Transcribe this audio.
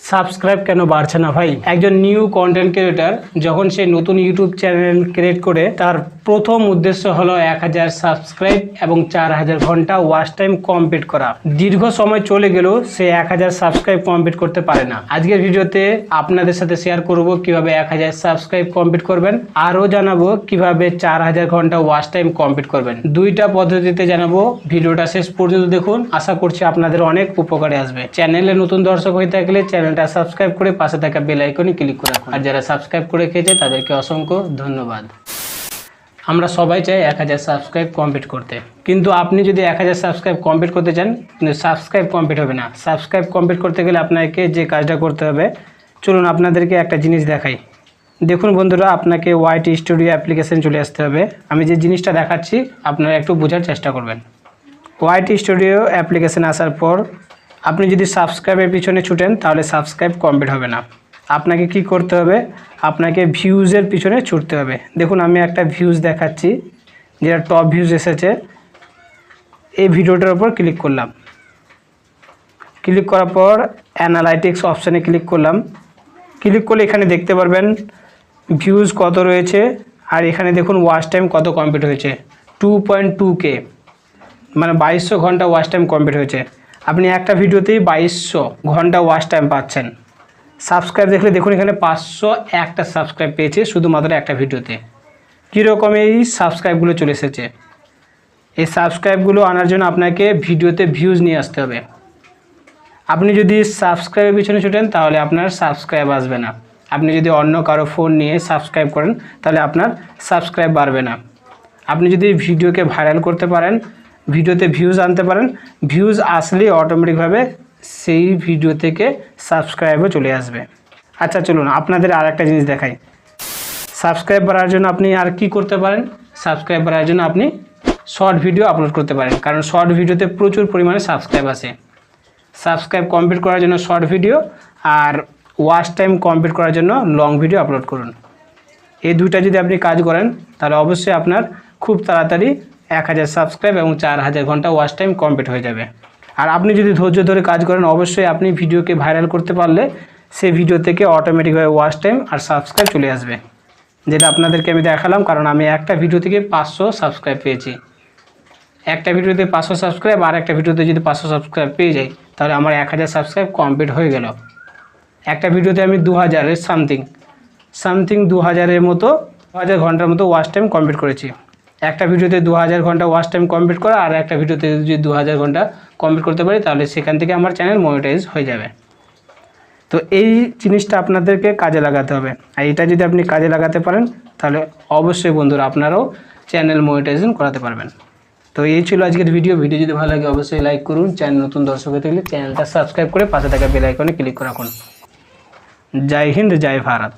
Subscribe কেন বাড়ছে না ভাই? একজন নিউ কন্টেন্ট ক্রিয়েটার যখন সে নতুন ইউটিউব চ্যানেল ক্রিয়েট করে, তার প্রথম উদ্দেশ্য হলো এক হাজার সাবস্ক্রাইব এবং চার হাজার ঘণ্টা ওয়াচ টাইম কমপ্লিট করা। দীর্ঘ সময় চলে গেলেও সে এক হাজার সাবস্ক্রাইব কমপ্লিট করতে পারে না। আজকের ভিডিওতে আপনাদের সাথে শেয়ার করব কীভাবে এক হাজার সাবস্ক্রাইব কমপ্লিট করবেন, আরও জানাব কীভাবে চার হাজার ঘণ্টা ওয়াচ টাইম কমপ্লিট করবেন। দুইটা পদ্ধতিতে জানাব। ভিডিওটা শেষ পর্যন্ত দেখুন। আশা করছি আপনাদের অনেক উপকারে আসবে। চ্যানেলে নতুন দর্শক হয়ে থাকলে চ্যানেলটা সাবস্ক্রাইব করে পাশে থাকা বেল আইকনে ক্লিক করে রাখুন। আর যারা সাবস্ক্রাইব করে খেয়েছে, তাদেরকে অসংখ্য ধন্যবাদ। আমরা সবাই চাই এক হাজার সাবস্ক্রাইব কমপ্লিট করতে। কিন্তু আপনি যদি এক হাজার সাবস্ক্রাইব কমপ্লিট করতে চান, কিন্তু সাবস্ক্রাইব কমপ্লিট হবে না। সাবস্ক্রাইব কমপ্লিট করতে গেলে আপনাকে যে কাজটা করতে হবে, চলুন আপনাদেরকে একটা জিনিস দেখাই। দেখুন বন্ধুরা, আপনাকে ওয়াইট স্টুডিও অ্যাপ্লিকেশন চলে আসতে হবে। আমি যে জিনিসটা দেখাচ্ছি, আপনারা একটু বোঝার চেষ্টা করবেন। ওয়াইট স্টুডিও অ্যাপ্লিকেশন আসার পর আপনি যদি সাবস্ক্রাইবের পিছনে ছুটেন, তাহলে সাবস্ক্রাইব কমপ্লিট হবে না। আপনাকে কি করতে হবে? আপনাকে ভিউজের পিছনে ছুটতে হবে। দেখুন, আমি একটা ভিউজ দেখাচ্ছি, যেটা টপ ভিউজ এসেছে। এই ভিডিওটার উপর ক্লিক করলাম। ক্লিক করার পর অ্যানালাইটিক্স অপশানে ক্লিক করলাম। ক্লিক করলে এখানে দেখতে পারবেন ভিউজ কত রয়েছে, আর এখানে দেখুন ওয়াচ টাইম কত কমপ্লিট হয়েছে। টু পয়েন্ট টু কে মানে বাইশশো ঘণ্টা ওয়াচ টাইম কমপ্লিট হয়েছে। আপনি একটা ভিডিওতেই বাইশশো ঘণ্টা ওয়াচ টাইম পাচ্ছেন। সাবস্ক্রাইব দেখলে দেখুন, এখানে পাঁচশো একটা সাবস্ক্রাইব পেয়েছে শুধুমাত্র একটা ভিডিওতে। কীরকম এই সাবস্ক্রাইবগুলো চলে এসেছে? এই সাবস্ক্রাইবগুলো আনার জন্য আপনাকে ভিডিওতে ভিউজ নিয়ে আসতে হবে। আপনি যদি সাবস্ক্রাইবের পিছনে ছুটেন, তাহলে আপনার সাবস্ক্রাইব আসবে না। আপনি যদি অন্য কারও ফোন নিয়ে সাবস্ক্রাইব করেন, তাহলে আপনার সাবস্ক্রাইব বাড়বে না। আপনি যদি ভিডিওকে ভাইরাল করতে পারেন ভিডিওতে ভিউজ আনতে পারেন। ভিউজ আসলেই অটোমেটিকভাবে সেই ভিডিও থেকে সাবস্ক্রাইবও চলে আসবে। আচ্ছা চলুন আপনাদের আর একটা জিনিস দেখাই। সাবস্ক্রাইব বাড়ার জন্য আপনি আর কি করতে পারেন? সাবস্ক্রাইব বাড়ার জন্য আপনি শর্ট ভিডিও আপলোড করতে পারেন। কারণ শর্ট ভিডিওতে প্রচুর পরিমাণে সাবস্ক্রাইব আছে সাবস্ক্রাইব কমপ্লিট করার জন্য শর্ট ভিডিও আর ওয়াচ টাইম কমপ্লিট করার জন্য লং ভিডিও আপলোড করুন। এই দুইটা যদি আপনি কাজ করেন, তাহলে অবশ্যই আপনার খুব তাড়াতাড়ি এক হাজার সাবস্ক্রাইব এবং চার হাজার ঘণ্টা ওয়াচ টাইম কমপ্লিট হয়ে যাবে। আর আপনি যদি ধৈর্য ধরে কাজ করেন, অবশ্যই আপনি ভিডিওকে ভাইরাল করতে পারলে সেই ভিডিও থেকে অটোমেটিকভাবে ওয়াচ টাইম আর সাবস্ক্রাইব চলে আসবে। যেটা আপনাদেরকে আমি দেখালাম, কারণ আমি একটা ভিডিও থেকে পাঁচশো সাবস্ক্রাইব পেয়েছি। একটা ভিডিওতে পাঁচশো সাবস্ক্রাইব আর একটা ভিডিওতে যদি পাঁচশো সাবস্ক্রাইব পেয়ে যাই, তাহলে আমার এক হাজার সাবস্ক্রাইব কমপ্লিট হয়ে গেল। একটা ভিডিওতে আমি দু হাজারের সামথিং সামথিং দু হাজারের মতো দু হাজার ঘণ্টার মতো ওয়াচ টাইম কমপ্লিট করেছি। একটা ভিডিওতে দু হাজার ঘণ্টা ওয়াচ টাইম কমপ্লিট করা আর একটা ভিডিওতে যদি দু হাজার ঘণ্টা কমপ্লিট করতে পারি, তাহলে সেখান থেকে আমার চ্যানেল মনিটাইজ হয়ে যাবে। তো এই জিনিসটা আপনাদেরকে কাজে লাগাতে হবে। আর এটা যদি আপনি কাজে লাগাতে পারেন, তাহলে অবশ্যই বন্ধুরা আপনারাও চ্যানেল মনিটাইজেশন করাতে পারবেন। তো এই ছিল আজকের ভিডিও ভিডিও যদি ভালো লাগে, অবশ্যই লাইক করুন। চ্যানেল নতুন দর্শক হয়ে থাকলে চ্যানেলটা সাবস্ক্রাইব করে পাশে থাকা বেল আইকনে ক্লিক করে রাখুন। জয় হিন্দ, জয় ভারত।